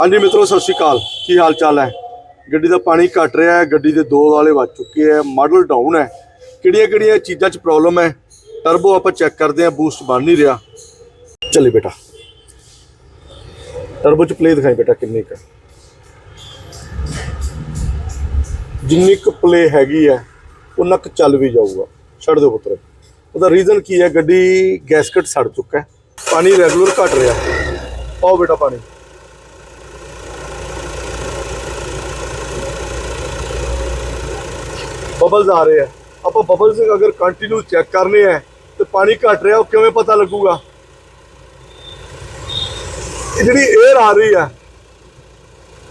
ਹਾਂਜੀ ਮਿੱਤਰੋ, ਸਤਿ ਸ਼੍ਰੀ ਅਕਾਲ। ਕੀ ਹਾਲ ਚਾਲ ਹੈ? ਗੱਡੀ ਦਾ ਪਾਣੀ ਘਟ ਰਿਹਾ ਹੈ, ਗੱਡੀ ਦੇ ਦੋ ਵਾਲੇ ਵੱਜ ਚੁੱਕੇ ਹੈ ਮਾਡਲ ਡਾਊਨ ਹੈ। ਕਿਹੜੀਆਂ ਕਿਹੜੀਆਂ ਚੀਜ਼ਾਂ 'ਚ ਪ੍ਰੋਬਲਮ ਹੈ? ਟਰਬੋ ਆਪਾਂ ਚੈੱਕ ਕਰਦੇ ਹਾਂ ਬੂਸਟ ਬਣ ਨਹੀਂ ਰਿਹਾ। ਚੱਲੇ ਬੇਟਾ। ਟਰਬੋ 'ਚ ਪਲੇ ਦਿਖਾਈ ਬੇਟਾ ਕਿੰਨੀ ਕੁ। ਜਿੰਨੀ ਕੁ ਪਲੇ ਹੈਗੀ ਹੈ ਉਹਨਾਂ ਕੁ ਚੱਲ ਵੀ ਜਾਊਗਾ। ਛੱਡ ਦਿਓ ਪੁੱਤਰ। ਉਹਦਾ ਰੀਜ਼ਨ ਕੀ ਹੈ? ਗੱਡੀ ਗੈਸਕਟ ਸੜ ਚੁੱਕਾ ਹੈ। ਪਾਣੀ ਰੈਗੂਲਰ ਘਟ ਰਿਹਾ। ਆਓ ਬੇਟਾ ਪਾਣੀ। ਬਬਲਸ ਆ ਰਹੇ ਆ। ਆਪਾਂ ਬਬਲਸ ਅਗਰ ਕੰਟੀਨਿਊ ਚੈੱਕ ਕਰਨੇ ਆ, ਤੇ ਪਾਣੀ ਘਟ ਰਿਹਾ, ਉਹ ਕਿਵੇਂ ਪਤਾ ਲੱਗੂਗਾ? ਇਹ ਜਿਹੜੀ 에ਅਰ ਆ ਰਹੀ ਆ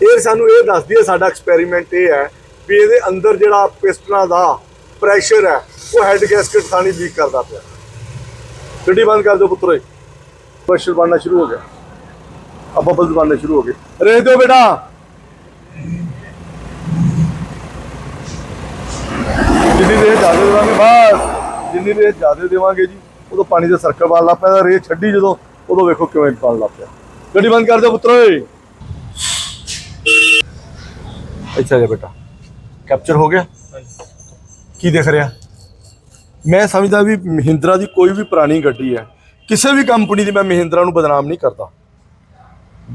에ਅਰ ਸਾਨੂੰ ਇਹ ਦੱਸਦੀ ਹੈ ਸਾਡਾ ਐਕਸਪੈਰੀਮੈਂਟ ਇਹ ਹੈ ਵੀ ਇਹਦੇ ਅੰਦਰ ਜਿਹੜਾ ਪਿਸਟਨਾਂ ਦਾ ਪ੍ਰੈਸ਼ਰ ਹੈ, ਉਹ ਹੈਡ ਗੈਸਕਟ ਥਾਣੀ ਲੀਕ ਕਰਦਾ ਪਿਆ। ਗੱਡੀ ਬੰਦ ਕਰ ਦਿਓ ਪੁੱਤਰੋ ਪ੍ਰੈਸ਼ਰ ਬਣਨਾ ਸ਼ੁਰੂ ਹੋ ਗਿਆ। ਆ ਬਬਲਸ ਬਣਨੇ ਸ਼ੁਰੂ ਹੋ ਗਏ। ਰਹਿ ਦਿਓ ਬੇਟਾ। ਜਿੰਨੀ ਰੇਤ ਜ਼ਿਆਦਾ ਦੇਵਾਂਗੇ, ਬਸ, ਜਿੰਨੀ ਰੇਤ ਜ਼ਿਆਦਾ ਦੇਵਾਂਗੇ ਜੀ, ਉਦੋਂ ਪਾਣੀ ਦਾ ਸਰਕਲ ਬਣ ਲੱਗ ਪੈਂਦਾ ਰੇਤ ਛੱਡੀ ਜਦੋਂ, ਉਦੋਂ ਵੇਖੋ ਕਿਵੇਂ ਬਣ ਲੱਗ ਪਿਆ। ਗੱਡੀ ਬੰਦ ਕਰ ਦਿਓ ਪੁੱਤਰ ਓਏ। ਅੱਛਾ ਜੀ ਬੇਟਾ। ਕੈਪਚਰ ਹੋ ਗਿਆ? ਕੀ ਦਿਖ ਰਿਹਾ? ਮੈਂ ਸਮਝਦਾ ਵੀ ਮਹਿੰਦਰਾ ਦੀ ਕੋਈ ਵੀ ਪੁਰਾਣੀ ਗੱਡੀ ਹੈ, ਕਿਸੇ ਵੀ ਕੰਪਨੀ ਦੀ ਮੈਂ ਮਹਿੰਦਰਾ ਨੂੰ ਬਦਨਾਮ ਨਹੀਂ ਕਰਦਾ।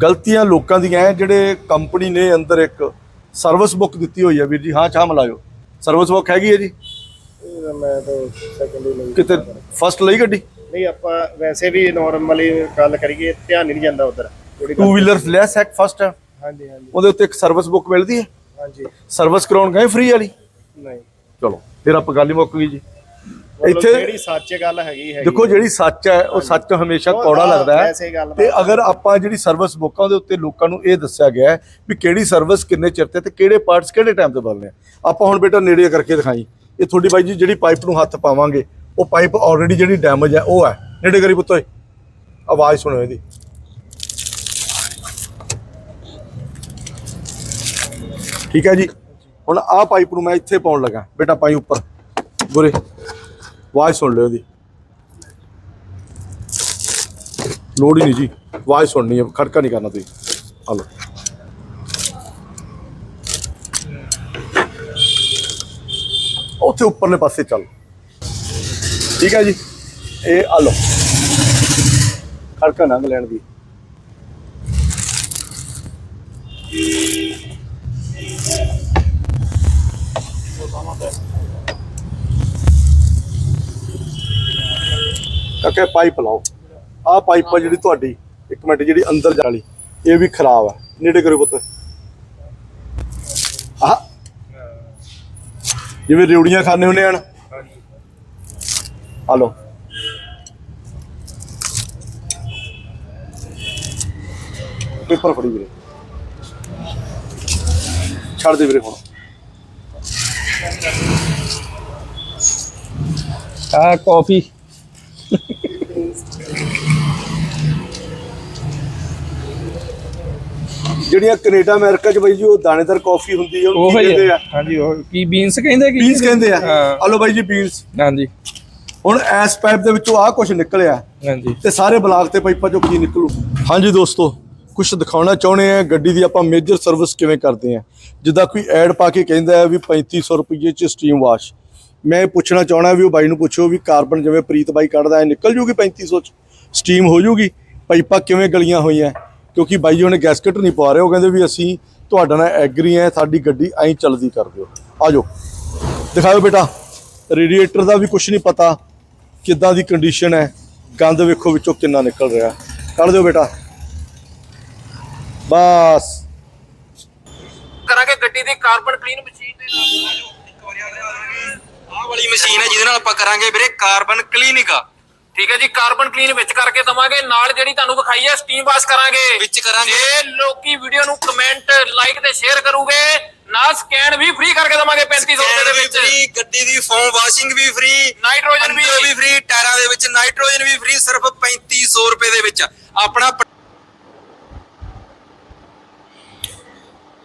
ਗਲਤੀਆਂ ਲੋਕਾਂ ਦੀਆਂ ਹੈ ਜਿਹੜੇ ਕੰਪਨੀ ਨੇ ਅੰਦਰ ਇੱਕ ਸਰਵਿਸ ਬੁੱਕ ਦਿੱਤੀ ਹੋਈ ਹੈ, ਵੀਰ ਜੀ, ਹਾਂ, ਚਾਹ ਮਲਾਇਓ। ਸਰਵਿਸ ਬੁੱਕ ਹੈਗੀ ਹੈ ਜੀ? ਇਹ ਮੈਂ ਤਾਂ ਸੈਕੰਡ ਹੀ ਲਈ ਕਿਤੇ ਫਸਟ ਲਈ ਗੱਡੀ? ਨਹੀਂ ਆਪਾਂ ਵੈਸੇ ਵੀ ਨਾਰਮਲੀ ਗੱਲ ਕਰੀਏ ਧਿਆਨ ਨਹੀਂ ਜਾਂਦਾ ਉਧਰ। ਟੂ ਵੀਲਰਸ ਲੈਸ ਹੈ ਫਸਟ ਹੈ ਹਾਂਜੀ ਹਾਂਜੀ। ਉਹਦੇ ਉੱਤੇ ਇੱਕ ਸਰਵਿਸ ਬੁੱਕ ਮਿਲਦੀ ਹੈ? ਹਾਂਜੀ। ਸਰਵਿਸ ਕਰਾਉਣ ਗਏ ਫ੍ਰੀ ਵਾਲੀ? ਨਹੀਂ। ਚਲੋ ਫਿਰ ਆਪਾਂ ਗੱਲ ਹੀ ਮੁੱਕ ਗਈ ਜੀ। ਇੱਥੇ- ਜਿਹੜੀ ਸੱਚ ਗੱਲ ਹੈਗੀ ਹੈਗੀ ਦੇਖੋ ਜਿਹੜੀ ਸੱਚ ਹੈ ਉਹ ਸੱਚ ਹਮੇਸ਼ਾ ਕੌੜਾ ਹਾਂ, ਲੱਗਦਾ ਹੈ। ਤੇ ਅਗਰ ਆਪਾਂ ਜਿਹੜੀ ਸਰਵਿਸ ਬੁੱਕਾਂ ਦੇ ਉੱਤੇ ਲੋਕਾਂ ਨੂੰ ਇਹ ਦੱਸਿਆ ਗਿਆ ਹੈ ਵੀ ਕਿਹੜੀ ਸਰਵਿਸ ਕਿੰਨੇ ਚਿਰ ਤੇ ਤੇ ਕਿਹੜੇ ਪਾਰਟਸ ਕਿਹੜੇ ਟਾਈਮ ਤੇ ਬਦਲਨੇ ਆਪਾਂ ਹੁਣ ਬੇਟਾ ਨੇੜੇ ਕਰਕੇ ਦਿਖਾਈ। ਇਹ ਤੁਹਾਡੀ ਬਾਈ ਜੀ ਜਿਹੜੀ ਪਾਈਪ ਨੂੰ ਹੱਥ ਪਾਵਾਂਗੇ ਉਹ ਪਾਈਪ ਆਲਰੇਡੀ ਜਿਹੜੀ ਡੈਮੇਜ ਹੈ ਉਹ ਹੈ। ਨੇੜੇ ਕਰੀ ਪੁੱਤੋਏ ਆਵਾਜ਼ ਸੁਣਿਓ ਇਹਦੀ। ਠੀਕ ਹੈ ਜੀ। ਹੁਣ ਆਹ ਪਾਈਪ ਨੂੰ ਮੈਂ ਇੱਥੇ ਪਾਉਣ ਲੱਗਾ। ਬੇਟਾ ਪਾਈ ਉੱਪਰ। ਗੁਰੇ। ਆਵਾਜ਼ ਸੁਣ ਲਿਓ ਇਹਦੀ। ਲੋੜ ਹੀ ਨਹੀਂ ਜੀ, ਆਵਾਜ਼ ਸੁਣਨੀ ਹੈ, ਖੜਕਾ ਨਹੀਂ ਕਰਨਾ ਤੁਸੀਂ। ਆ ਲਓ। ਉੱਥੇ ਉੱਪਰਲੇ ਪਾਸੇ ਚੱਲ। ਠੀਕ ਹੈ ਜੀ। ਇਹ ਆ ਲਓ। ਖੜਕਾ ਨੰਗ ਲੈਣ ਦੀ। ਕਾਕੇ ਪਾਈਪ ਲਾਓ। ਆਹ ਪਾਈਪ ਆ ਜਿਹੜੀ ਤੁਹਾਡੀ, ਇੱਕ ਮਿੰਟ, ਜਿਹੜੀ ਅੰਦਰ ਜਾਣ ਵਾਲੀ, ਇਹ ਵੀ ਖਰਾਬ ਆ। ਨੇੜੇ ਕਰੋ ਪੁੱਤ। ਆਹ। ਜਿਵੇਂ ਰਿਉੜੀਆਂ ਖਾਣੇ ਹੁੰਦੇ ਹਨ ਆ ਪੇਪਰ ਫੜੀ ਵੀਰੇ। ਛੱਡ ਦੇ ਵੀਰੇ ਹੁਣ। ਆ ਕਾਫੀ। ਜਿਹੜੀਆਂ ਕੈਨੇਡਾ ਅਮਰੀਕਾ ਚ ਬਾਈ ਜੀ ਉਹ ਦਾਣੇਦਾਰ ਕਾਫੀ ਹੁੰਦੀ ਹੈ ਉਹਨੂੰ ਉਹ ਕੀ ਕਹਿੰਦੇ ਆ? ਹਾਂਜੀ ਉਹ ਕੀ ਬੀਨਸ ਕਹਿੰਦੇ ਕੀ? ਬੀਨਸ ਕਹਿੰਦੇ ਆ। ਆ ਲਓ ਬਾਈ ਜੀ ਬੀਨਸ ਹਾਂਜੀ। ਹੁਣ ਐਸ ਪਾਈਪ ਦੇ ਵਿੱਚੋਂ ਆਹ ਕੁਝ ਨਿਕਲਿਆ। ਹਾਂਜੀ। ਤੇ ਸਾਰੇ ਬਲਾਕ ਤੇ ਪਾਈਪਾਂ ਚੋਂ ਕੀ ਨਿਕਲੂ? ਹਾਂਜੀ ਦੋਸਤੋ ਕੁਝ ਦਿਖਾਉਣਾ ਚਾਹੁੰਦੇ ਆ ਗੱਡੀ ਦੀ ਆਪਾਂ ਮੇਜਰ ਸਰਵਿਸ ਕਿਵੇਂ ਕਰਦੇ ਆ? ਜਿੱਦਾਂ ਕੋਈ ਐਡ ਪਾ ਕੇ ਕਹਿੰਦਾ ਹੈ ਵੀ 3500 ਰੁਪਏ ਚ ਸਟੀਮ ਵਾਸ਼ ਮੈਂ ਇਹ ਪੁੱਛਣਾ ਚਾਹਣਾ ਵੀ ਉਹ ਬਾਈ ਨੂੰ ਪੁੱਛੋ ਵੀ ਕਾਰਬਨ ਜਿਵੇਂ ਪ੍ਰੀਤ ਬਾਈ ਕੱਢਦਾ ਹੈ ਨਿਕਲ ਜੂਗੀ 3500 ਚ? ਸਟੀਮ ਹੋ ਜੂਗੀ? ਪਾਈਪਾਂ ਕਿਵੇਂ ਗਲੀਆਂ ਹੋਈਆਂ? ਕਿਉਂਕਿ ਬਾਈ ਜੀ ਉਹਨੇ ਗੈਸਕਟ ਨਹੀਂ ਪਵਾ ਰਹੇ ਉਹ ਕਹਿੰਦੇ ਵੀ ਅਸੀਂ ਤੁਹਾਡਾ ਨਾਲ ਐਗਰੀ ਹੈ ਸਾਡੀ ਗੱਡੀ ਐਂ ਚੱਲਦੀ ਕਰ ਦਿਓ। ਆ ਜਾਓ। ਦਿਖਾਓ ਬੇਟਾ ਰੇਡੀਏਟਰ ਦਾ ਵੀ ਕੁਝ ਨਹੀਂ ਪਤਾ ਕਿੱਦਾਂ ਦੀ ਕੰਡੀਸ਼ਨ ਹੈ। ਗੰਦ ਵੇਖੋ ਵਿੱਚੋਂ ਕਿੰਨਾ ਨਿਕਲ ਰਿਹਾ। ਕੱਢ ਦਿਓ ਬੇਟਾ। ਬਸ। ਕਰਾਂਗੇ ਗੱਡੀ ਦੀ ਕਾਰਬਨ ਕਲੀਨ ਮਸ਼ੀਨ ਦੇ ਨਾਲ। ਆਹ ਵਾਲੀ ਮਸ਼ੀਨ ਹੈ ਜਿਹਦੇ ਨਾਲ ਆਪਾਂ ਕਰਾਂਗੇ ਵੀਰੇ ਕਾਰਬਨ ਕਲੀਨਿਕ ਠੀਕ ਹੈ ਜੀ ਕਾਰਬਨ ਕਲੀਨ ਵਿੱਚ ਕਰਕੇ ਦਵਾਂਗੇ ਨਾਲ ਜਿਹੜੀ ਤੁਹਾਨੂੰ ਵਿਖਾਈ ਹੈ ਸਟੀਮ ਵਾਸ਼ ਕਰਾਂਗੇ। ਵਿੱਚ ਕਰਾਂਗੇ। ਜੇ ਲੋਕੀ ਵੀਡੀਓ ਨੂੰ ਕਮੈਂਟ ਲਾਈਕ ਤੇ ਸ਼ੇਅਰ ਕਰੂਗੇ ਨਾਲ ਸਕੈਨ ਵੀ ਫ੍ਰੀ ਕਰਕੇ ਦਵਾਂਗੇ 3500 ਰੁਪਏ ਦੇ ਵਿੱਚ। ਫ੍ਰੀ ਗੱਡੀ ਦੀ ਫੋਮ ਵਾਸ਼ਿੰਗ ਵੀ ਫ੍ਰੀ ਨਾਈਟ੍ਰੋਜਨ ਵੀ। ਵੀ ਫ੍ਰੀ ਟਾਇਰਾਂ ਦੇ ਵਿੱਚ ਨਾਈਟ੍ਰੋਜਨ ਵੀ ਫ੍ਰੀ ਸਿਰਫ 3500 ਰੁਪਏ ਦੇ ਵਿੱਚ। ਆਪਣਾ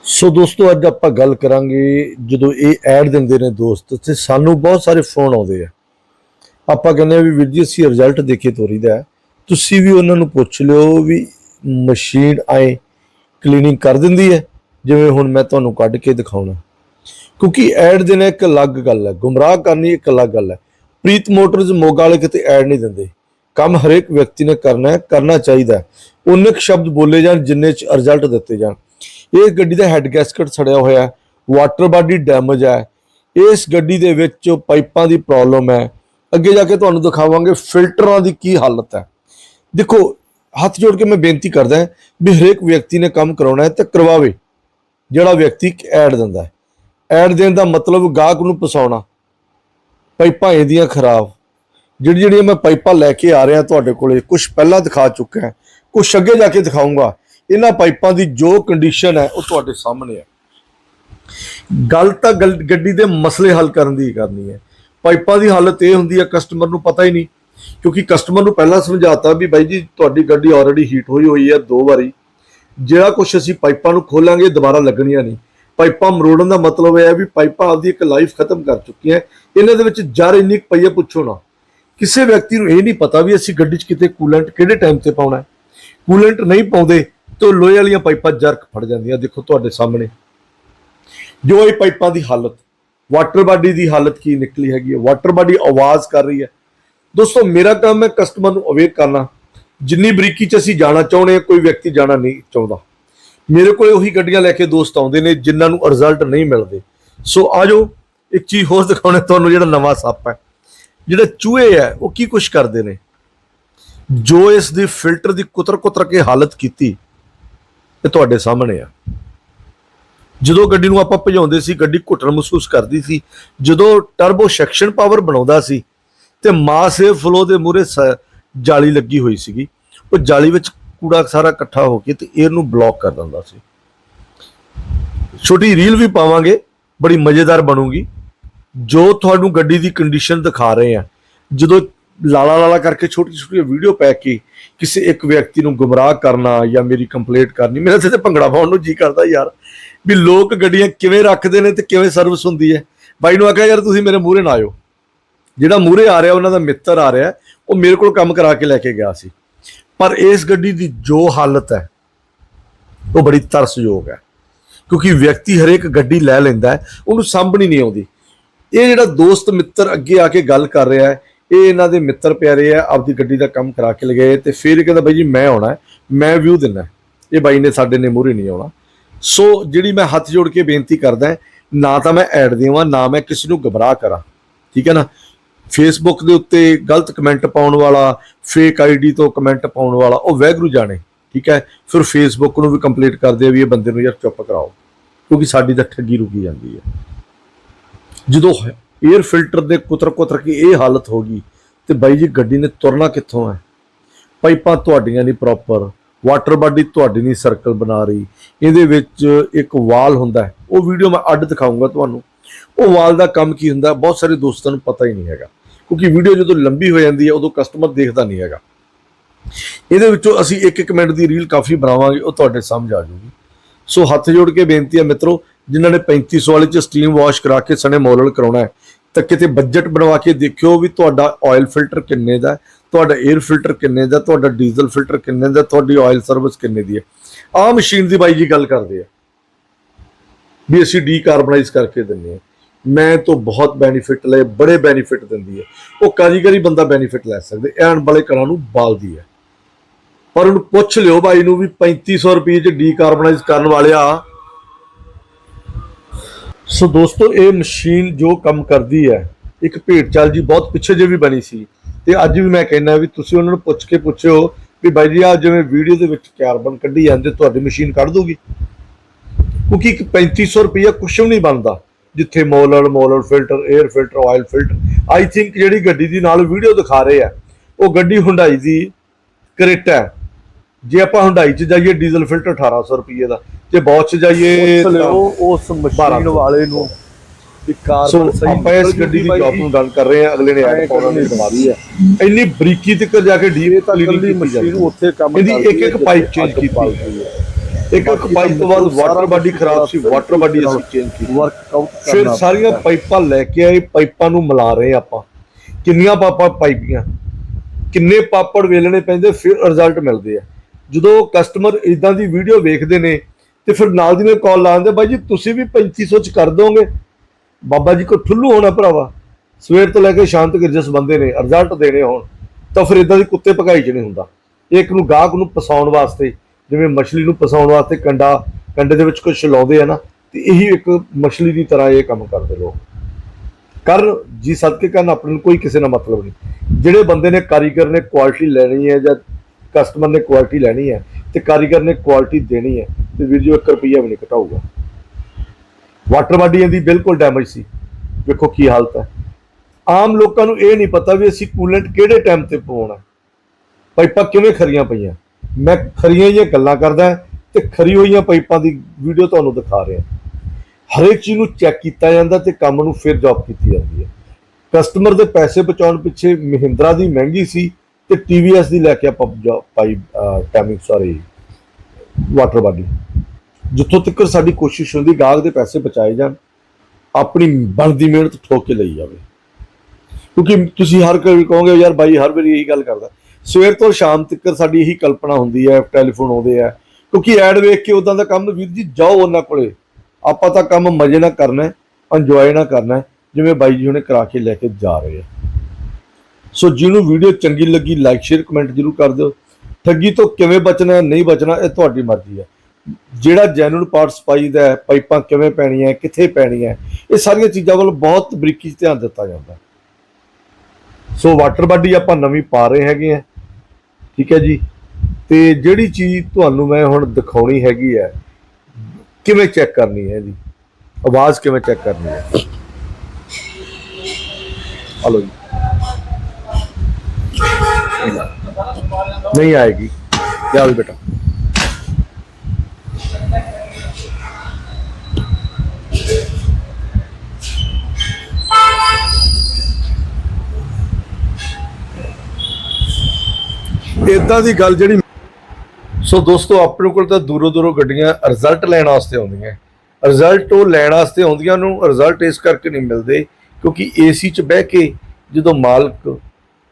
ਸੋ ਦੋਸਤੋ ਅੱਜ ਆਪਾਂ ਗੱਲ ਕਰਾਂਗੇ ਜਦੋਂ ਇਹ ਐਡ ਦਿੰਦੇ ਨੇ ਦੋਸਤ ਤੇ ਸਾਨੂੰ ਬਹੁਤ ਸਾਰੇ ਫੋਨ ਆਉਂਦੇ ਆ। ਆਪਾਂ ਕਹਿੰਦੇ ਆ ਵੀ ਵੀਰ ਜੀ, ਅਸੀਂ ਰਿਜ਼ਲਟ ਦੇਖੇ ਤੋਰੀਦਾ ਹੈ। ਤੁਸੀਂ ਵੀ ਉਹਨਾਂ ਨੂੰ ਪੁੱਛ ਲਿਓ ਵੀ ਮਸ਼ੀਨ ਆਏ ਕਲੀਨਿੰਗ ਕਰ ਦਿੰਦੀ ਹੈ, ਜਿਵੇਂ ਹੁਣ ਮੈਂ ਤੁਹਾਨੂੰ ਕੱਢ ਕੇ ਦਿਖਾਉਣਾ। ਕਿਉਂਕਿ ਐਡ ਦੇਣਾ ਇੱਕ ਅਲੱਗ ਗੱਲ ਹੈ, ਗੁੰਮਰਾਹ ਕਰਨੀ ਇੱਕ ਅਲੱਗ ਗੱਲ ਹੈ। ਪ੍ਰੀਤ ਮੋਟਰਸ ਮੋਗਾ ਵਾਲੇ ਕਿਤੇ ਐਡ ਨਹੀਂ ਦਿੰਦੇ। ਕੰਮ ਹਰੇਕ ਵਿਅਕਤੀ ਨੇ ਕਰਨਾ ਹੈ, ਕਰਨਾ ਚਾਹੀਦਾ ਹੈ। ਉਨੇ ਕੁ ਸ਼ਬਦ ਬੋਲੇ ਜਾਣ, ਜਿੰਨੇ ਚ ਰਿਜ਼ਲਟ ਦਿੱਤੇ ਜਾਣ। ਇਹ ਗੱਡੀ ਦਾ ਹੈਡ ਗੈਸਕਟ ਸੜਿਆ ਹੋਇਆ ਹੈ ਵਾਟਰ ਬਾਡੀ ਡੈਮੇਜ ਹੈ। ਇਸ ਗੱਡੀ ਦੇ ਵਿੱਚ ਪਾਈਪਾਂ ਦੀ ਪ੍ਰੋਬਲਮ ਹੈ। ਅੱਗੇ ਜਾ ਕੇ ਤੁਹਾਨੂੰ ਦਿਖਾਵਾਂਗੇ ਫਿਲਟਰਾਂ ਦੀ ਕੀ ਹਾਲਤ ਹੈ। ਦੇਖੋ, ਹੱਥ ਜੋੜ ਕੇ ਮੈਂ ਬੇਨਤੀ ਕਰਦਾ ਵੀ ਹਰੇਕ ਵਿਅਕਤੀ ਨੇ ਕੰਮ ਕਰਾਉਣਾ ਹੈ ਤੇ ਕਰਵਾਵੇ। ਜਿਹੜਾ ਵਿਅਕਤੀ ਐਡ ਦਿੰਦਾ ਹੈ। ਐਡ ਦੇਣ ਦਾ ਮਤਲਬ ਗਾਹਕ ਨੂੰ ਪਸਾਉਣਾ ਪਾਈਪਾਂ ਇਹਦੀਆਂ ਖਰਾਬ। ਜਿਹੜੀ ਜਿਹੜੀਆਂ ਮੈਂ ਪਾਈਪਾਂ ਲੈ ਕੇ ਆ ਰਿਹਾ ਤੁਹਾਡੇ ਕੋਲੇ ਕੁਝ ਪਹਿਲਾਂ ਦਿਖਾ ਚੁੱਕਾ ਹਾਂ ਕੁਝ ਅੱਗੇ ਜਾ ਕੇ ਦਿਖਾਊਂਗਾ। ਇਹਨਾਂ ਪਾਈਪਾਂ ਦੀ ਜੋ ਕੰਡੀਸ਼ਨ ਹੈ, ਉਹ ਤੁਹਾਡੇ ਸਾਹਮਣੇ ਹੈ। ਗੱਲ ਤਾਂ ਗੱਲ- ਗੱਡੀ ਦੇ ਮਸਲੇ ਹੱਲ ਕਰਨ ਦੀ ਕਰਨੀ ਹੈ। ਪਾਈਪਾਂ ਦੀ ਹਾਲਤ ਇਹ ਹੁੰਦੀ ਹੈ ਕਸਟਮਰ ਨੂੰ ਪਤਾ ਹੀ ਨਹੀਂ। ਕਿਉਂਕਿ ਕਸਟਮਰ ਨੂੰ ਪਹਿਲਾਂ ਸਮਝਾਤਾ ਵੀ ਬਾਈ ਜੀ, ਤੁਹਾਡੀ ਗੱਡੀ ਆਲਰੇਡੀ ਹੀਟ ਹੋਈ ਹੋਈ ਹੈ ਦੋ ਵਾਰੀ। ਜਿਹੜਾ ਕੁਝ ਅਸੀਂ ਪਾਈਪਾਂ ਨੂੰ ਖੋਲਾਂਗੇ ਦੁਬਾਰਾ ਲੱਗਣੀਆਂ ਨਹੀਂ। ਪਾਈਪਾਂ ਮਰੋੜਨ ਦਾ ਮਤਲਬ ਇਹ ਹੈ ਵੀ ਪਾਈਪਾਂ ਆਪਦੀ ਇੱਕ ਲਾਈਫ ਖਤਮ ਕਰ ਚੁੱਕੀਆਂ। ਇਹਨਾਂ ਦੇ ਵਿੱਚ ਜਰ ਇੰਨੀ ਕੁ ਪਈ ਹੈ ਪੁੱਛੋ ਨਾ। ਕਿਸੇ ਵਿਅਕਤੀ ਨੂੰ ਇਹ ਨਹੀਂ ਪਤਾ ਵੀ ਅਸੀਂ ਗੱਡੀ 'ਚ ਕਿਤੇ ਕੂਲੈਂਟ ਕਿਹੜੇ ਟਾਈਮ ਤੇ ਪਾਉਣਾ ਹੈ। ਕੂਲੈਂਟ ਨਹੀਂ ਪਾਉਂਦੇ ਤਾਂ ਲੋਹੇ ਵਾਲੀਆਂ ਪਾਈਪਾਂ ਜਰਕ ਫੜ ਜਾਂਦੀਆਂ। ਦੇਖੋ ਤੁਹਾਡੇ ਸਾਹਮਣੇ। ਜੋ ਇਹ ਪਾਈਪਾਂ ਦੀ ਹਾਲਤ ਵਾਟਰ ਬਾਡੀ ਦੀ ਹਾਲਤ ਕੀ ਨਿਕਲੀ ਹੈਗੀ ਹੈ? ਵਾਟਰ ਬਾਡੀ ਆਵਾਜ਼ ਕਰ ਰਹੀ ਹੈ। ਦੋਸਤੋ, ਮੇਰਾ ਕੰਮ ਹੈ ਕਸਟਮਰ ਨੂੰ ਅਵੇਅਰ ਕਰਨਾ। ਜਿੰਨੀ ਬਰੀਕੀ ਚ ਅਸੀਂ ਜਾਣਾ ਚਾਹੁੰਦੇ ਹਾਂ, ਕੋਈ ਵਿਅਕਤੀ ਜਾਣਾ ਨਹੀਂ ਚਾਹੁੰਦਾ। ਮੇਰੇ ਕੋਲੇ ਉਹੀ ਗੱਡੀਆਂ ਲੈ ਕੇ ਦੋਸਤ ਆਉਂਦੇ ਨੇ, ਜਿਨ੍ਹਾਂ ਨੂੰ ਰਿਜ਼ਲਟ ਨਹੀਂ ਮਿਲਦੇ। ਸੋ ਆਜੋ ਇੱਕ ਚੀਜ਼ ਹੋਰ ਦਿਖਾਉਣੇ, ਤੁਹਾਨੂੰ ਜਿਹੜਾ ਨਵਾਂ ਸੱਪ ਹੈ। ਜਿਹੜਾ ਚੂਹੇ ਹੈ, ਉਹ ਕੀ ਕੁਛ ਕਰਦੇ ਨੇ? ਜੋ ਇਸ ਦੀ ਫਿਲਟਰ ਦੀ ਕੁਤਰ ਕੁਤਰ ਕੇ ਹਾਲਤ ਕੀਤੀ, ਇਹ ਤੁਹਾਡੇ ਸਾਹਮਣੇ ਆ। ਜਦੋਂ ਗੱਡੀ ਨੂੰ ਆਪਾਂ ਭਜਾਉਂਦੇ ਸੀ, ਗੱਡੀ ਘੁੱਟਣ ਮਹਿਸੂਸ ਕਰਦੀ ਸੀ। ਜਦੋਂ ਟਰਬੋ ਸੈਕਸ਼ਨ ਪਾਵਰ ਬਣਾਉਂਦਾ ਸੀ, ਤੇ ਮਾਸੇ ਫਲੋ ਦੇ ਮੂਰੇ ਜਾਲੀ ਲੱਗੀ ਹੋਈ ਸੀਗੀ। ਉਹ ਜਾਲੀ ਵਿੱਚ ਕੂੜਾ ਸਾਰਾ ਇਕੱਠਾ ਹੋ ਕੇ ਤੇ 에ਅਰ ਨੂੰ ਬਲੌਕ ਕਰ ਦਿੰਦਾ ਸੀ। ਛੋਟੀ ਰੀਲ ਵੀ ਪਾਵਾਂਗੇ, ਬੜੀ ਮਜ਼ੇਦਾਰ ਬਣੂਗੀ। ਜੋ ਤੁਹਾਨੂੰ ਗੱਡੀ ਦੀ ਕੰਡੀਸ਼ਨ ਦਿਖਾ ਰਹੇ ਆ, ਜਦੋਂ ਲਾਲਾ ਲਾਲਾ ਕਰਕੇ ਛੋਟੀ ਛੋਟੀ ਵੀਡੀਓ ਪੈ ਕੇ ਕਿਸੇ ਇੱਕ ਵਿਅਕਤੀ ਨੂੰ ਗੁੰਮਰਾਹ ਕਰਨਾ ਜਾਂ ਮੇਰੀ ਕੰਪਲੇਂਟ ਕਰਨੀ, ਮੇਰੇ ਤੇ ਭੰਗੜਾ ਪਾਉਣ ਨੂੰ ਜੀ ਕਰਦਾ ਯਾਰ। ਵੀ ਲੋਕ ਗੱਡੀਆਂ ਕਿਵੇਂ ਰੱਖਦੇ ਨੇ ਤੇ ਕਿਵੇਂ ਸਰਵਿਸ ਹੁੰਦੀ ਹੈ। ਬਾਈ ਨੂੰ ਆਖਿਆ, ਯਾਰ ਤੁਸੀਂ ਮੇਰੇ ਮੂਹਰੇ ਨਾ ਆਇਓ। ਜਿਹੜਾ ਮੂਹਰੇ ਆ ਰਿਹਾ, ਉਹਨਾਂ ਦਾ ਮਿੱਤਰ ਆ ਰਿਹਾ, ਉਹ ਮੇਰੇ ਕੋਲ ਕੰਮ ਕਰਾ ਕੇ ਲੈ ਕੇ ਗਿਆ ਸੀ। ਪਰ ਇਸ ਗੱਡੀ ਦੀ ਜੋ ਹਾਲਤ ਹੈ, ਉਹ ਬੜੀ ਤਰਸਯੋਗ ਹੈ। ਕਿਉਂਕਿ ਵਿਅਕਤੀ ਹਰੇਕ ਗੱਡੀ ਲੈ ਲੈਂਦਾ ਹੈ, ਉਹਨੂੰ ਸਾਂਭਣੀ ਨਹੀਂ ਆਉਂਦੀ। ਇਹ ਜਿਹੜਾ ਦੋਸਤ ਮਿੱਤਰ ਅੱਗੇ ਆ ਕੇ ਗੱਲ ਕਰ ਰਿਹਾ ਹੈ ਇਹ ਇਹਨਾਂ ਦੇ ਮਿੱਤਰ ਪਿਆਰੇ ਆ, ਆਪਦੀ ਗੱਡੀ ਦਾ ਕੰਮ ਕਰਾ ਕੇ ਲਗਾਏ ਤੇ ਫਿਰ ਕਹਿੰਦਾ ਬਾਈ ਜੀ ਮੈਂ ਆਉਣਾ ਮੈਂ ਵਿਊ ਦਿੰਨਾ ਇਹ ਬਾਈ ਨੇ ਸਾਡੇ ਨੇ ਮੂਹਰੇ ਨਹੀਂ ਆਉਣਾ। ਸੋ ਜਿਹੜੀ ਮੈਂ ਹੱਥ ਜੋੜ ਕੇ ਬੇਨਤੀ ਕਰਦਾ ਨਾ ਤਾਂ ਮੈਂ ਐਡ ਦੇਵਾਂ, ਨਾ ਮੈਂ ਕਿਸੇ ਨੂੰ ਗਬਰਾਹ ਕਰਾਂ। ਠੀਕ ਹੈ ਨਾ? ਫੇਸਬੁੱਕ ਦੇ ਉੱਤੇ ਗਲਤ ਕਮੈਂਟ ਪਾਉਣ ਵਾਲਾ ਫੇਕ ਆਈਡੀ ਤੋਂ ਕਮੈਂਟ ਪਾਉਣ ਵਾਲਾ, ਉਹ ਵੈਗਰੂ ਜਾਣੇ। ਠੀਕ ਹੈ? ਫਿਰ ਫੇਸਬੁੱਕ ਨੂੰ ਵੀ ਕੰਪਲੀਟ ਕਰਦੇ ਆ ਵੀ ਇਹ ਬੰਦੇ ਨੂੰ ਯਾਰ ਚੁੱਪ ਕਰਾਓ। ਕਿਉਂਕਿ ਸਾਡੀ ਤਾਂ ਠੱਗੀ ਰੁਕੀ ਜਾਂਦੀ ਹੈ। ਜਦੋਂ 에ਅਰ ਫਿਲਟਰ ਦੇ ਕੁਤਰ ਕੁਤਰ ਕੇ ਇਹ ਹਾਲਤ ਹੋ ਗਈ। ਤੇ ਬਾਈ ਜੀ, ਗੱਡੀ ਨੇ ਤੁਰਨਾ ਕਿੱਥੋਂ ਹੈ? ਪਾਈਪਾਂ ਤੁਹਾਡੀਆਂ ਨਹੀਂ ਪ੍ਰੋਪਰ ਵਾਟਰ ਬਾਡੀ ਤੁਹਾਡੀ ਨਹੀਂ ਸਰਕਲ ਬਣਾ ਰਹੀ। ਇਹਦੇ ਵਿੱਚ ਇੱਕ ਵਾਲ ਹੁੰਦਾ ਹੈ। ਉਹ ਵੀਡੀਓ ਮੈਂ ਅੱਡ ਦਿਖਾਊਂਗਾ ਤੁਹਾਨੂੰ। ਉਹ ਵਾਲ ਦਾ ਕੰਮ ਕੀ ਹੁੰਦਾ? ਬਹੁਤ ਸਾਰੇ ਦੋਸਤਾਂ ਨੂੰ ਪਤਾ ਹੀ ਨਹੀਂ ਹੈਗਾ। ਕਿਉਂਕਿ ਵੀਡੀਓ ਜਦੋਂ ਲੰਬੀ ਹੋ ਜਾਂਦੀ ਹੈ, ਉਦੋਂ ਕਸਟਮਰ ਦੇਖਦਾ ਨਹੀਂ ਹੈਗਾ। ਇਹਦੇ ਵਿੱਚੋਂ ਅਸੀਂ ਇੱਕ ਇੱਕ ਮਿੰਟ ਦੀ ਰੀਲ ਕਾਫੀ ਬਣਾਵਾਂਗੇ, ਉਹ ਤੁਹਾਡੇ ਸਮਝ ਆ ਜਾਊਗੀ। ਸੋ ਹੱਥ ਜੋੜ ਕੇ ਬੇਨਤੀ ਹੈ ਮਿੱਤਰੋ, ਜਿਨ੍ਹਾਂ ਨੇ 3500 ਵਾਲੇ ਚ ਸਟੀਮ ਵਾਸ਼ ਕਰਾ ਕੇ ਸਣੇ ਮੋਲਲ ਕਰਾਉਣਾ ਹੈ ਤਾਂ ਕਿਤੇ ਬਜਟ ਬਣਵਾ ਕੇ ਦੇਖਿਓ ਵੀ ਤੁਹਾਡਾ ਆਇਲ ਫਿਲਟਰ ਕਿੰਨੇ ਦਾ ਤੁਹਾਡਾ 에ਅਰ ਫਿਲਟਰ ਕਿੰਨੇ ਦਾ ਤੁਹਾਡਾ ਡੀਜ਼ਲ ਫਿਲਟਰ ਕਿੰਨੇ ਦਾ ਤੁਹਾਡੀ ਆਇਲ ਸਰਵਿਸ ਕਿੰਨੇ ਦੀ ਹੈ। ਆਹ ਮਸ਼ੀਨ ਦੀ ਬਾਈ ਜੀ ਗੱਲ ਕਰਦੇ ਆ। ਵੀ ਅਸੀਂ ਡੀਕਾਰਬਨਾਈਜ਼ ਕਰਕੇ ਦਿੰਨੇ ਆ। ਮੈਂ ਤੋਂ ਬਹੁਤ ਬੈਨੀਫਿਟ ਲਏ, ਬੜੇ ਬੈਨੀਫਿਟ ਦਿੰਦੀ ਹੈ। ਉਹ ਕਾਰੀਗਰੀ ਬੰਦਾ ਬੈਨੀਫਿਟ ਲੈ ਸਕਦੇ ਐਨ ਵਾਲੇ ਕਰਾਂ ਨੂੰ ਬਾਲਦੀ ਹੈ। ਪਰ ਉਹਨੂੰ ਪੁੱਛ ਲਿਓ ਬਾਈ ਨੂੰ ਵੀ 3500 ਰੁਪਏ ਚ ਡੀਕਾਰਬਨਾਈਜ਼ ਕਰਨ ਵਾਲਿਆ ਸੋ ਦੋਸਤੋ, ਇਹ ਮਸ਼ੀਨ ਜੋ ਕੰਮ ਕਰਦੀ ਹੈ, ਇੱਕ ਭੇਟ ਚਾਲ ਜੀ ਬਹੁਤ ਪਿੱਛੇ ਜੇ ਵੀ ਬਣੀ ਸੀ। ਤੇ ਅੱਜ ਵੀ ਮੈਂ ਕਹਿੰਦਾ ਵੀ ਤੁਸੀਂ ਉਹਨਾਂ ਨੂੰ ਪੁੱਛ ਕੇ ਪੁੱਛਿਓ ਵੀ ਬਾਈ ਜੀ ਆ ਜਿਵੇਂ ਵੀਡੀਓ ਦੇ ਵਿੱਚ ਕਾਰਬਨ ਕੱਢੀ ਜਾਂਦੇ, ਤੁਹਾਡੀ ਮਸ਼ੀਨ ਕੱਢ ਦੂਗੀ। ਕਿਉਂਕਿ ਇੱਕ 3500 ਰੁਪਏ ਕੁਛ ਵੀ ਨਹੀਂ ਬਣਦਾ, ਜਿੱਥੇ ਮੋਲਰ molar filter air filter oil filter I think ਜਿਹੜੀ ਗੱਡੀ ਦੀ ਨਾਲ ਵੀਡੀਓ ਦਿਖਾ ਰਹੇ ਆ, ਉਹ ਗੱਡੀ ਹੁੰਡਾਈ ਦੀ ਕਰੇਟਾ ਹੈ। ਜੇ ਆਪਾਂ ਹੁੰਡਾਈ 'ਚ ਜਾਈਏ ਡੀਜ਼ਲ ਫਿਲਟਰ 1800 ਰੁਪਏ ਦਾ। ਜੇ ਬੌਚ 'ਚ ਜਾਈਏ ਉਸ ਮਸ਼ੀਨ ਵਾਲੇ ਨੂੰ ਸੋ ਆਪਾਂ ਇਸ ਗੱਡੀ ਦੀ ਜੌਬ ਨੂੰ ਡਨ ਕਰ ਰਹੇ ਹਾਂ ਅਗਲੇ ਨੇ ਐਡ ਪਾਉਣਾ ਨਹੀਂ ਦਵਾਈ ਹੈ। ਇੰਨੀ ਬਰੀਕੀ ਤੱਕ ਜਾ ਕੇ ਡੀਏ ਤਾਂ ਕੱਲੀ ਮਸ਼ੀਨ ਉੱਥੇ ਕੰਮ ਇਹਦੀ ਇੱਕ ਇੱਕ ਪਾਈਪ ਚੇਂਜ ਕੀਤੀ ਇੱਕ ਇੱਕ ਪਾਈਪ ਤੋਂ ਬਾਅਦ ਵਾਟਰ ਬਾਡੀ ਖਰਾਬ ਸੀ ਵਾਟਰ ਬਾਡੀ ਅਸੀਂ ਚੇਂਜ ਕੀਤੀ। ਵਰਕਆਊਟ ਫਿਰ ਸਾਰੀਆਂ ਪਾਈਪਾਂ ਲੈ ਕੇ ਆਏ ਪਾਈਪਾਂ ਨੂੰ ਮਿਲਾ ਰਹੇ ਆਪਾਂ। ਕਿੰਨੀਆਂ ਪਾਪਾ ਪਾਈਪੀਆਂ ਕਿੰਨੇ ਪਾਪੜ ਵੇਲਣੇ ਪੈਂਦੇ ਫਿਰ ਰਿਜ਼ਲਟ ਮਿਲਦੇ ਆ। ਜਦੋਂ ਕਸਟਮਰ ਇਦਾਂ ਦੀ ਵੀਡੀਓ ਵੇਖਦੇ ਨੇ ਤੇ ਫਿਰ ਨਾਲ ਦੀ ਨਾਲ ਕਾਲ ਲਾਉਂਦੇ ਬਾਈ ਜੀ, ਤੁਸੀਂ ਵੀ 3500 ਚ ਕਰ ਦੋਗੇ। ਬਾਬਾ ਜੀ ਕੋ ਠੁੱਲੂ ਹੋਣਾ ਭਰਾਵਾ। ਸਵੇਰ ਤੋਂ ਲੈ ਕੇ ਸ਼ਾਮ ਤੱਕ ਜਿਸ ਬੰਦੇ ਨੇ ਰਿਜ਼ਲਟ ਦੇਣੇ ਹੋਣ, ਤਾਂ ਫਿਰ ਇਦਾਂ ਦੀ ਕੁੱਤੇ ਭਗਾਈ ਚ ਨਹੀਂ ਹੁੰਦਾ। ਇੱਕ ਨੂੰ ਗਾਹਕ ਨੂੰ ਪਸਾਉਣ ਵਾਸਤੇ, ਜਿਵੇਂ ਮਛਲੀ ਨੂੰ ਪਸਾਉਣ ਵਾਸਤੇ ਕੰਡਾ, ਕੰਡੇ ਦੇ ਵਿੱਚ ਕੁਝ ਲਾਉਂਦੇ ਆ ਨਾ, ਤੇ ਇਹੀ ਇੱਕ ਮਛਲੀ ਦੀ ਤਰ੍ਹਾਂ ਇਹ ਕੰਮ ਕਰਦੇ ਲੋਕ। ਕਰ, ਜੀ ਸਦਕੇ ਕਰਨ ਆਪਣੇ ਨੂੰ ਕੋਈ ਕਿਸੇ ਨਾਲ ਮਤਲਬ ਨਹੀਂ। ਜਿਹੜੇ ਬੰਦੇ ਨੇ ਕਾਰੀਗਰ ਨੇ ਕੁਆਲਿਟੀ ਲੈਣੀ ਹੈ ਜਾਂ ਕਸਟਮਰ ਨੇ ਕੁਆਲਿਟੀ ਲੈਣੀ ਹੈ, ਤੇ ਕਾਰੀਗਰ ਨੇ ਕੁਆਲਿਟੀ ਦੇਣੀ ਹੈ ਤੇ ਵੀਰ ਜੀ 1 ਰੁਪਈਆ ਵੀ ਨਹੀਂ ਘਟਾਊਗਾ। ਵਾਟਰ ਬਾਡੀਆਂ ਦੀ ਬਿਲਕੁਲ ਡੈਮੇਜ ਸੀ। ਵੇਖੋ ਕੀ ਹਾਲਤ ਹੈ। ਆਮ ਲੋਕਾਂ ਨੂੰ ਇਹ ਨਹੀਂ ਪਤਾ ਵੀ ਅਸੀਂ ਕੂਲੈਂਟ ਕਿਹੜੇ ਟਾਈਮ ਤੇ ਪਵਾਉਣਾ ਪਾਈਪਾਂ ਕਿਵੇਂ ਖਰੀਆਂ ਪਈਆਂ? ਮੈਂ ਖਰੀਆਂ ਜਿਹੀਆਂ ਗੱਲਾਂ ਕਰਦਾ ਤੇ ਖਰੀ ਹੋਈਆਂ ਪਾਈਪਾਂ ਦੀ ਵੀਡੀਓ ਤੁਹਾਨੂੰ ਦਿਖਾ ਰਿਹਾ ਹਰੇਕ ਚੀਜ਼ ਨੂੰ ਚੈੱਕ ਕੀਤਾ ਜਾਂਦਾ ਤੇ ਕੰਮ ਨੂੰ ਫਿਰ ਜੌਬ ਕੀਤੀ ਜਾਂਦੀ ਹੈ। ਕਸਟਮਰ ਦੇ ਪੈਸੇ ਬਚਾਉਣ ਪਿੱਛੇ ਮਹਿੰਦਰਾ ਦੀ ਮਹਿੰਗੀ ਸੀ ਤੇ TVS ਦੀ ਲੈ ਕੇ ਆਪਾਂ job ਪਾਈ ਟਾਈਮਿੰਗ ਸੌਰੀ ਵਾਟਰ ਬਾਡੀ ਜਿੱਥੋਂ ਤੱਕ ਸਾਡੀ ਕੋਸ਼ਿਸ਼ ਹੁੰਦੀ ਗਾਹਕ ਦੇ ਪੈਸੇ ਬਚਾਏ ਜਾਣ, ਆਪਣੀ ਬਣਦੀ ਮਿਹਨਤ ਠੋਕ ਕੇ ਲਈ ਜਾਵੇ। ਕਿਉਂਕਿ ਤੁਸੀਂ ਹਰ ਕੋਈ ਕਹੋਗੇ, ਯਾਰ ਬਾਈ ਹਰ ਵਾਰੀ ਇਹੀ ਗੱਲ ਕਰਦਾ। ਸਵੇਰ ਤੋਂ ਸ਼ਾਮ ਤੱਕ ਸਾਡੀ ਇਹੀ ਕਲਪਨਾ ਹੁੰਦੀ ਹੈ, ਟੈਲੀਫੋਨ ਆਉਂਦੇ ਆ। ਕਿਉਂਕਿ ਐਡ ਵੇਖ ਕੇ ਉਦਾਂ ਦਾ ਕੰਮ, ਵੀਰ ਜੀ, ਜਾਓ ਉਹਨਾਂ ਕੋਲੇ। ਆਪਾਂ ਤਾਂ ਕੰਮ ਮਜ਼ੇ ਨਾਲ ਕਰਨਾ ਹੈ ਇੰਜੋਏ ਨਾਲ ਕਰਨਾ ਹੈ, ਜਿਵੇਂ ਬਾਈ ਜੀ ਹੁਣੇ ਕਰਾ ਕੇ ਲੈ ਕੇ ਜਾ ਰਹੇ ਆ। ਸੋ ਜਿਹਨੂੰ ਵੀਡੀਓ ਚੰਗੀ ਲੱਗੀ ਲਾਈਕ ਸ਼ੇਅਰ ਕਮੈਂਟ ਜਰੂਰ ਕਰ ਦਿਓ। ਠੱਗੀ ਤੋਂ ਕਿਵੇਂ ਬਚਣਾ ਨਹੀਂ ਬਚਣਾ, ਇਹ ਤੁਹਾਡੀ ਮਰਜ਼ੀ ਹੈ। ਜਿਹੜਾ ਜੈਨੂਨ ਪਾਰਟਸ ਪਾਈਦਾ ਦਾ ਪਾਈਪਾਂ ਕਿਵੇਂ ਪੈਣੀਆਂ, ਕਿੱਥੇ ਪੈਣੀਆਂ, ਇਹ ਸਾਰੀਆਂ ਚੀਜ਼ਾਂ ਵੱਲ ਬਹੁਤ ਬਰੀਕੀ 'ਚ ਧਿਆਨ ਦਿੱਤਾ ਜਾਂਦਾ। ਸੋ ਵਾਟਰ ਬਾਡੀ ਆਪਾਂ ਨਵੀਂ ਪਾ ਰਹੇ ਹੈਗੇ ਆ ਠੀਕ ਹੈ ਜੀ? ਤੇ ਜਿਹੜੀ ਚੀਜ਼ ਤੁਹਾਨੂੰ ਮੈਂ ਹੁਣ ਦਿਖਾਉਣੀ ਹੈਗੀ ਹੈ, ਕਿਵੇਂ ਚੈੱਕ ਕਰਨੀ ਹੈ ਇਹਦੀ? ਆਵਾਜ਼ ਕਿਵੇਂ ਚੈੱਕ ਕਰਨੀ ਹੈ? ਹਲੋ ਜੀ। ਨਹੀਂ ਆਏਗੀ। ਲਿਆ ਵੀ ਬੇਟਾ। ਇਦਾਂ ਦੀ ਗੱਲ ਜਿਹੜੀ ਸੋ ਦੋਸਤੋ, ਆਪਣੇ ਕੋਲ ਤਾਂ ਦੂਰੋਂ ਦੂਰੋਂ ਗੱਡੀਆਂ ਰਿਜ਼ਲਟ ਲੈਣ ਵਾਸਤੇ ਆਉਂਦੀਆਂ। ਰਿਜ਼ਲਟ ਉਹ ਲੈਣ ਵਾਸਤੇ ਆਉਂਦੀਆਂ ਨੂੰ ਰਿਜ਼ਲਟ ਇਸ ਕਰਕੇ ਨਹੀਂ ਮਿਲਦੇ ਕਿਉਂਕਿ ਏਸੀ 'ਚ ਬਹਿ ਕੇ ਜਦੋਂ ਮਾਲਕ,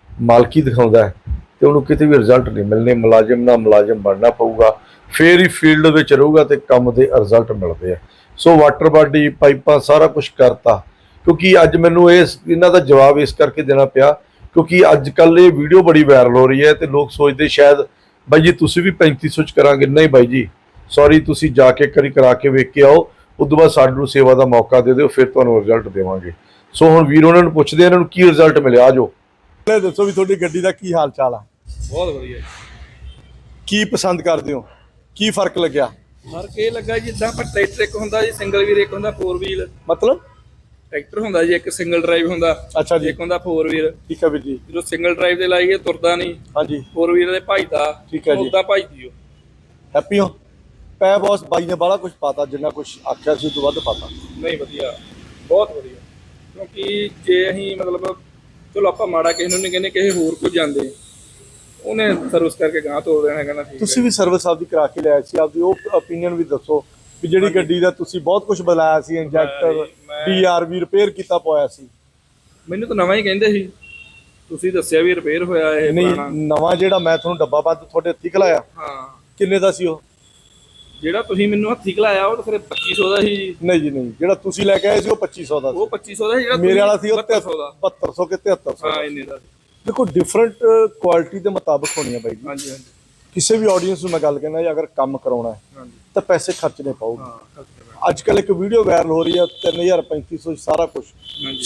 ਮਾਲਕੀ ਦਿਖਾਉਂਦਾ ਹੈ, ਤੇ ਉਹਨੂੰ ਕਿਤੇ ਵੀ ਰਿਜ਼ਲਟ ਨਹੀਂ ਮਿਲਨੇ ਮੁਲਾਜ਼ਮ ਨਾਲ ਮੁਲਾਜ਼ਮ ਬਣਨਾ ਪਊਗਾ, ਫੇਰ ਹੀ ਫੀਲਡ ਵਿੱਚ ਰਹੂਗਾ ਤੇ ਕੰਮ ਦੇ ਰਿਜ਼ਲਟ ਮਿਲਦੇ ਆ। ਸੋ ਵਾਟਰ ਬਾਡੀ ਪਾਈਪਾਂ ਸਾਰਾ ਕੁਝ ਕਰਤਾ। ਕਿਉਂਕਿ ਅੱਜ ਮੈਨੂੰ ਇਸ ਇਹਨਾਂ ਦਾ ਜਵਾਬ ਇਸ ਕਰਕੇ ਦੇਣਾ ਪਿਆ ਕਿਉਂਕਿ ਅੱਜ ਕੱਲ ਇਹ ਵੀਡੀਓ ਬੜੀ ਵਾਇਰਲ ਹੋ ਰਹੀ ਹੈ ਤੇ ਲੋਕ ਸੋਚਦੇ ਸ਼ਾਇਦ ਬਾਈ ਜੀ ਤੁਸੀਂ ਵੀ 3500 ਚ ਕਰਾਂਗੇ। ਨਹੀਂ ਬਾਈ ਜੀ ਸੌਰੀ ਤੁਸੀਂ ਜਾ ਕੇ ਕਰੀ ਕਰਾ ਕੇ ਵੇਖ ਕੇ ਆਓ। ਉਦੋਂ ਬਾਅਦ ਸਾਨੂੰ ਸੇਵਾ ਦਾ ਮੌਕਾ ਦੇ ਦਿਓ ਫਿਰ ਤੁਹਾਨੂੰ ਰਿਜ਼ਲਟ ਦੇਵਾਂਗੇ। ਸੋ ਹੁਣ ਵੀਰ ਉਹਨਾਂ ਨੂੰ ਪੁੱਛਦੇ ਇਹਨਾਂ ਨੂੰ ਕੀ ਰਿਜ਼ਲਟ ਮਿਲਿਆ? ਆਜੋ ਪਹਿਲੇ ਦੱਸੋ ਵੀ ਤੁਹਾਡੀ ਗੱਡੀ ਦਾ ਕੀ ਹਾਲ ਚਾਲ ਆ? ਬਹੁਤ ਵਧੀਆ। ਕੀ ਪਸੰਦ ਕਰਦੇ ਹੋ? ਕੀ ਫ਼ਰਕ ਲੱਗਿਆ? ਫ਼ਰਕ ਇਹ ਲੱਗਾ ਜਿੱਦਾਂ ਪਰ ਟਰੈਕਟਰ ਇੱਕ ਹੁੰਦਾ ਜੀ ਸਿੰਗਲ ਵੀਲ ਇੱਕ ਹੁੰਦਾ ਫੋਰ ਵੀਲ ਮਤਲਬ? ਟਰੈਕਟਰ ਹੁੰਦਾ ਜੀ ਇੱਕ ਸਿੰਗਲ ਡਰਾਈਵ ਹੁੰਦਾ ਅੱਛਾ ਜੀ। ਇੱਕ ਹੁੰਦਾ ਫੋਰ ਵੀਲ ਠੀਕ ਹੈ ਵੀਰ ਜੀ। ਜਦੋਂ ਸਿੰਗਲ ਡਰਾਈਵ ਦੇ ਲਾਈਏ ਤੁਰਦਾ ਨਹੀਂ। ਹਾਂਜੀ। ਫੋਰ ਵੀਲ ਦੇ ਭਜਦਾ ਠੀਕ ਹੈ ਜੀ। ਉਦਾਂ ਭਜਦੀ ਉਹ। ਹੈਪੀ ਹੋ? ਪੈ ਬੌਸ ਬਾਈ ਨੇ ਬਾਲਾ ਕੁਝ ਪਾਤਾ ਜਿੰਨਾ ਕੁਝ ਆਖਿਆ ਸੀ ਤੋਂ ਵੱਧ ਪਾਤਾ। ਨਹੀਂ ਵਧੀਆ। ਬਹੁਤ ਵਧੀਆ। ਕਿਉਂਕਿ ਜੇ ਅਸੀਂ ਮਤਲਬ ਚਲੋ ਆਪਾਂ ਮਾੜਾ ਕਿਸੇ ਨੂੰ ਨਹੀਂ ਕਹਿੰਦੇ ਕਿਸੇ ਹੋਰ ਕੋ ਜਾਂਦੇ। ਉਹਨੇ ਸਰਵਿਸ ਕਰਕੇ ਗਾਂ ਤੋੜ ਦੇਣਾ ਕਹਿੰਦਾ ਠੀਕ ਤੁਸੀਂ ਵੀ ਸਰਵਿਸ ਆਪਦੀ ਕਰਾ ਕੇ ਲਿਆਏ ਸੀ ਆਪਦੀ ਉਹ ਓਪੀਨੀਅਨ ਵੀ ਦੱਸੋ। ਵੀ ਜਿਹੜੀ ਗੱਡੀ ਦਾ ਤੁਸੀਂ ਬਹੁਤ ਕੁਝ ਬਦਲਾਇਆ ਸੀ ਇੰਜੈਕਟਰ ਡੀਆਰਵੀ ਰਿਪੇਅਰ ਕੀਤਾ ਪਾਇਆ ਸੀ। ਮੈਨੂੰ ਤਾਂ ਨਵਾਂ ਹੀ ਕਹਿੰਦੇ ਸੀ। ਤੁਸੀਂ ਦੱਸਿਆ ਵੀ ਰਿਪੇਅਰ ਹੋਇਆ ਇਹ ਨਹੀਂ ਨਵਾਂ ਜਿਹੜਾ ਮੈਂ ਤੁਹਾਨੂੰ ਡੱਬਾ ਬੰਦ ਤੁਹਾਡੇ ਹੱਥੀ ਖਲਾਇਆ ਹਾਂ। ਕਿੰਨੇ ਦਾ ਸੀ ਉਹ? ਜਿਹੜਾ ਤੁਸੀਂ ਮੈਨੂੰ ਹੱਥੀ ਖਲਾਇਆ ਉਹ ਤਾਂ ਫਿਰ 2500 ਦਾ ਸੀ ਨਹੀਂ ਜੀ ਨਹੀਂ ਜਿਹੜਾ ਤੁਸੀਂ ਲੈ ਕੇ ਆਏ ਸੀ ਉਹ 2500 ਦਾ ਸੀ। ਉਹ 2500 ਦਾ ਜਿਹੜਾ ਮੇਰੇ ਵਾਲਾ ਸੀ ਉਹ 7200 ਦਾ। 7200 ਕਿ 7300 ਹਾਂ ਇੰਨੇ ਦਾ। ਦੇਖੋ ਡਿਫਰੈਂਟ ਕੁਆਲਿਟੀ ਦੇ ਮੁਤਾਬਕ ਹੋਣੀਆਂ ਬਾਈ ਜੀ। ਹਾਂਜੀ ਹਾਂਜੀ। ਕਿਸੇ ਵੀ ਆਡੀਅנס ਨੂੰ ਮੈਂ ਗੱਲ ਕਹਿੰਦਾ ਜੀ ਅਗਰ ਕੰਮ ਕਰਾਉਣਾ ਹੈ ਹਾਂਜੀ। ਤਾਂ ਪੈਸੇ ਖਰਚਣੇ ਪਾਉਗੇ ਹਾਂ ਅੱਜ ਕੱਲ ਇੱਕ ਵੀਡੀਓ ਵਾਇਰਲ ਹੋ ਰਹੀ ਹੈ 3000 3500 ਸਾਰਾ ਕੁਝ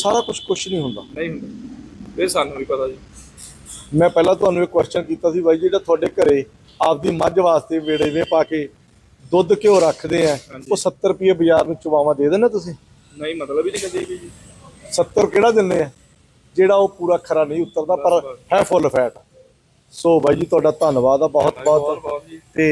ਸਾਰਾ ਕੁਝ ਕੁਝ ਨਹੀਂ ਹੁੰਦਾ। ਨਹੀਂ ਹੁੰਦਾ। ਫਿਰ ਸਾਨੂੰ ਵੀ ਪਤਾ ਜੀ। ਮੈਂ ਪਹਿਲਾਂ ਤੁਹਾਨੂੰ ਇੱਕ ਕੁਐਸਚਨ ਕੀਤਾ ਸੀ ਬਾਈ ਜਿਹੜਾ ਤੁਹਾਡੇ ਘਰੇ ਆਪਦੀ ਮੱਝ ਵਾਸਤੇ ਵੇੜੇ ਵੇ ਪਾ ਕੇ ਦੁੱਧ ਘਿਓ ਰੱਖਦੇ ਆ। ਉਹ 70 ਰੁਪਏ ਬਾਜ਼ਾਰ ਨੂੰ ਚਵਾਵਾ ਦੇ ਦੇਣਾ ਤੁਸੀਂ? ਨਹੀਂ ਮਤਲਬ ਹੀ ਨਹੀਂ ਕਦੇ ਜੀ। 70 ਕਿਹੜਾ ਦਿੰਦੇ ਆ? ਜਿਹੜਾ ਉਹ ਪੂਰਾ ਖਰਾ ਨਹੀਂ ਉਤਰਦਾ ਪਰ ਹੈ ਫੁੱਲ ਫੈਟ। ਸੋ ਬਾਈ ਜੀ ਤੁਹਾਡਾ ਧੰਨਵਾਦ ਆ ਬਹੁਤ ਬਹੁਤ ਤੇ